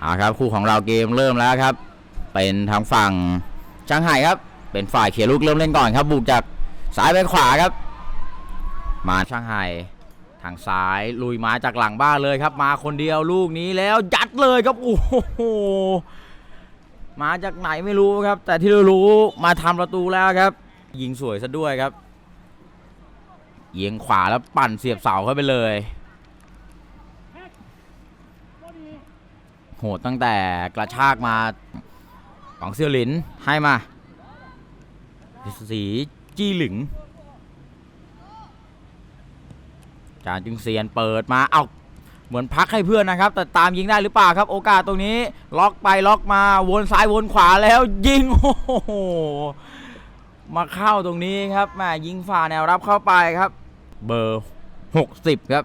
เอาครับคู่ของเราเกมเริ่มแล้วครับ เป็นทางฝั่งช่างไห่ครับ เป็นฝ่ายเขียลูกเริ่มเล่นก่อนครับ บุกจากซ้ายไปขวาครับ มาช่างไห่ทางซ้ายลุยมาจากหลังบ้านเลยครับ มาคนเดียวลูกนี้แล้วยัดเลยครับโอ้โหมาจากไหนไม่รู้ครับ แต่ที่เรารู้มาทำประตูแล้วครับ ยิงสวยซะด้วยครับเอียงขวาแล้วปั่นเสียบเสาเข้าไปเลย โหดตั้งแต่กระชากมาของเซียวหลินให้มา สีจี้หลิงจานจึงเซียนเปิดมาเอาเหมือนพักให้เพื่อนนะครับ แต่ตามยิงได้หรือเปล่าครับ โอกาสตรงนี้ ล็อกไปล็อกมาวนซ้ายวนขวาแล้วยิงโอ้โหมาเข้าตรงนี้ครับแม่ยิงฝ่าแนวรับเข้าไปครับ เบอร์ 60 ครับ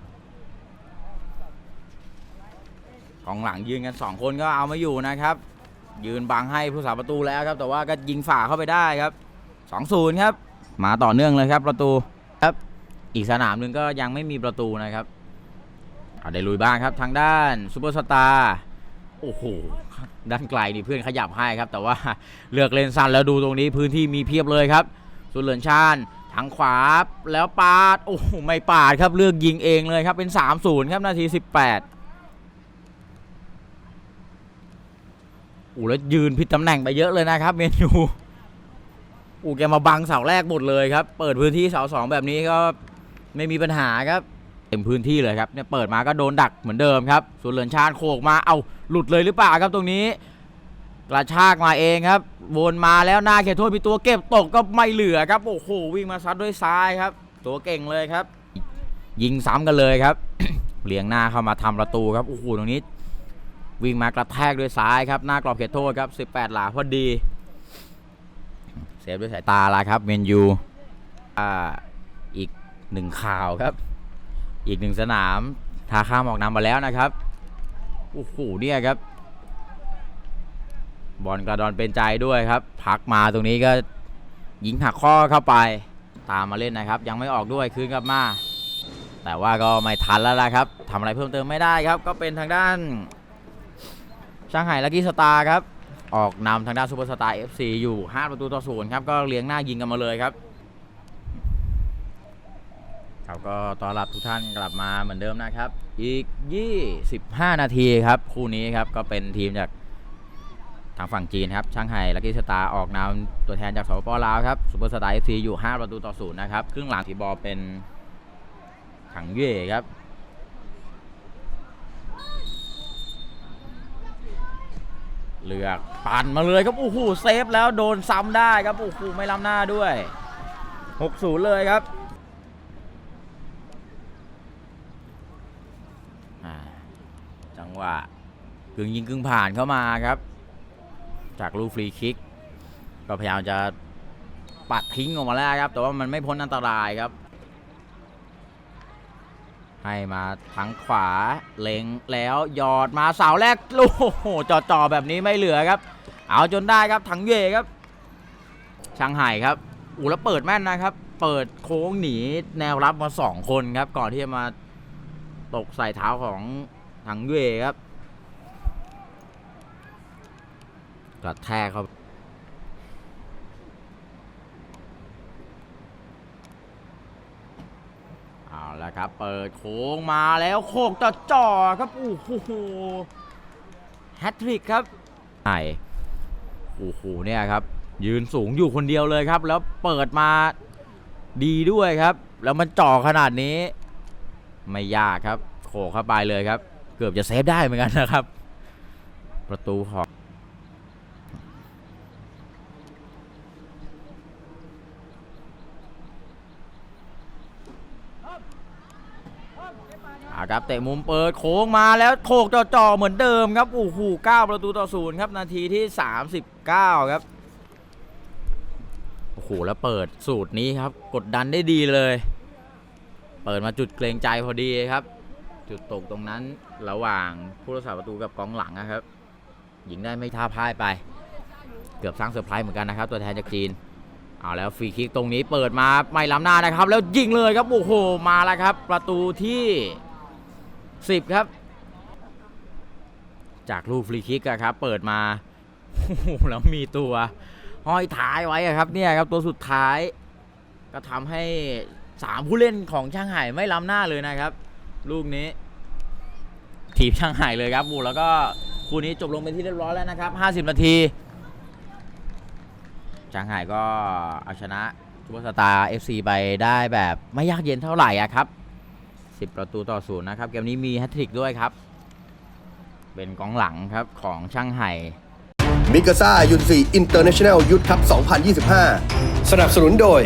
กองหลังยืนกัน2คนก็เอาไม่อยู่นะครับ ยืนบังให้ผู้สาประตูแล้วครับแต่ว่าก็ยิงฝ่าเข้าไปได้ครับ2-0ครับมาต่อเนื่องเลยครับประตูครับอีกสนามหนึ่งก็ยังไม่มีประตูนะครับเอาได้ลุยบ้างครับทางด้านซูเปอร์สตาร์โอ้โหด้านไกลนี่เพื่อนขยับให้ครับ แต่ว่าเลือกเลนสั้นแล้วดูตรงนี้พื้นที่มีเพียบเลยครับสุนเหลินชาญทางขวาแล้วปาดโอ้โหไม่ปาดครับเลือกยิงเองเลยครับเป็น 3-0 ครับนาที 18 อ้แล้วยืนผิดตำแหน่งไปเยอะเลยนะครับ เมนูอูแกมาบังเสาแรกหมดเลยครับ เปิดพื้นที่เสาสองแบบนี้ก็ไม่มีปัญหาครับเต็มพื้นที่เลยครับเนี่ยเปิดมาก็โดนดักเหมือนเดิมครับส่วนเหลือนชาญโขกมาเอาหลุดเลยหรือเปล่าครับตรงนี้กระชากมาเองครับวนมาแล้วหน้าเขตโทษมีตัวเก็บตกก็ไม่เหลือครับโอ้โหวิ่งมาซัดด้วยซ้ายครับ ตัวเก่งเลยครับ ยิงซ้ำกันเลยครับเลียงหน้าเข้ามาทำประตูครับโอ้โหตรงนี้ วิ่งมากระแทกด้วยซ้ายครับ หน้ากรอบเขตโทษครับ 18 หลาพอดี เซฟด้วยสายตาละครับเมนยูอ่าอีกหนึ่งข่าวครับ อีกหนึ่งสนามทาข้ามออกนำมาแล้วนะครับโอ้โหเนี่ยครับ บอลกระดอนเป็นใจด้วยครับพักมาตรงนี้ก็ยิงหักข้อเข้าไปตามมาเล่นนะครับ ยังไม่ออกด้วยคืนกลับมา แต่ว่าก็ไม่ทันแล้วล่ะครับทำอะไรเพิ่มเติมไม่ได้ครับ ก็เป็นทางด้าน ช่างไห่ลักกี้สตาร์ครับ ออกนำทางด้านซูเปอร์สตาร์ FC อยู่ 5 ประตูต่อศูนย์ครับ ก็เลี้ยงหน้ายิงกันมาเลยครับครับก็ต้อนรับทุกท่านกลับมาเหมือนเดิมนะครับ อีก 25 นาทีครับ คู่นี้ครับ ก็เป็นทีมจากทางฝั่งจีนครับช่างไห่ลักกี้สตาร์ออกนำตัวแทนจากสปปลาวครับซูเปอร์สตาร์ FC อยู่ 5 ประตูต่อศูนย์นะครับ ครึ่งหลังทีบอลเป็นถังเย่ครับ เลือกปั่นมาเลยครับโอ้โหเซฟแล้วโดนซ้ำได้ครับโอ้โหไม่ล้ำหน้าด้วย 6-0 เลยครับจังหวะกึ่งยิงกึ่งผ่านเข้ามาครับ จากลูกฟรีคิก ก็พยายามจะปัดทิ้งออกมาแล้วครับ แต่ว่ามันไม่พ้นอันตรายครับ ให้มาทางขวาเล็งแล้วหยอดมาเสาแรกโอ้โหจ่อๆแบบนี้ไม่เหลือครับ เอาจนได้ครับถังเย่ครับช่างไห่ครับอูแล้วเปิดแม่นนะครับ เปิดโค้งหนีแนวรับมาสองคนครับ ก่อนที่จะมาตกใส่เท้าของถังเย่ครับกระแทกเขาเอา ละครับ เปิดโค้งมาแล้วโคกต่อจ่อครับโอ้โหแฮตทริกครับไห่โอ้โหเนี่ยครับ ยืนสูงอยู่คนเดียวเลยครับ แล้วเปิดมาดีด้วยครับ แล้วมันจ่อขนาดนี้ ไม่ยากครับ โขกเข้าไปเลยครับ เกือบจะเซฟได้เหมือนกันนะครับ ประตูของ ครับเตะมุมเปิดโค้งมาแล้วโขกจ่อๆเหมือนเดิมครับโอ้โห9ประตูต่อศูนย์ครับนาทีที่ 39 ครับโอ้โหแล้วเปิดสูตรนี้ครับ กดดันได้ดีเลย เปิดมาจุดเกรงใจพอดีครับ จุดตกตรงนั้นระหว่างผู้รักษาประตูกับกองหลังนะครับยิงได้ไม่ท่าพ่ายไป เกือบสร้างเซอร์ไพรส์เหมือนกันนะครับ ตัวแทนจากจีนเอาแล้วฟรีคิกตรงนี้เปิดมาไม่ล้ำหน้านะครับ แล้วยิงเลยครับโอ้โหมาแล้วครับ ประตูที่ 10 ครับ จากลูกฟรีคิกอะครับ เปิดมาแล้วมีตัวห้อยท้ายไว้อะครับเนี่ยครับตัวสุดท้าย ก็ทำให้สามผู้เล่นของช่างไห่ไม่ล้ำหน้าเลยนะครับ ลูกนี้ทีมช่างไห่เลยครับบูแล้วก็คู่นี้จบลงเป็นที่เรียบร้อยแล้วนะครับ 50 นาทีช่างไห่ก็เอาชนะซูเปอร์สตาร์ FC ไปได้แบบไม่ยากเย็นเท่าไหร่อะครับ 10 ประตูต่อศูนย์นะครับ เกมนี้มีแฮตทริกด้วยครับ เป็นกองหลังครับของช่างไห่มิกาซ่ายุทธ4 International Youth Cup 2025 สนับสนุนโดย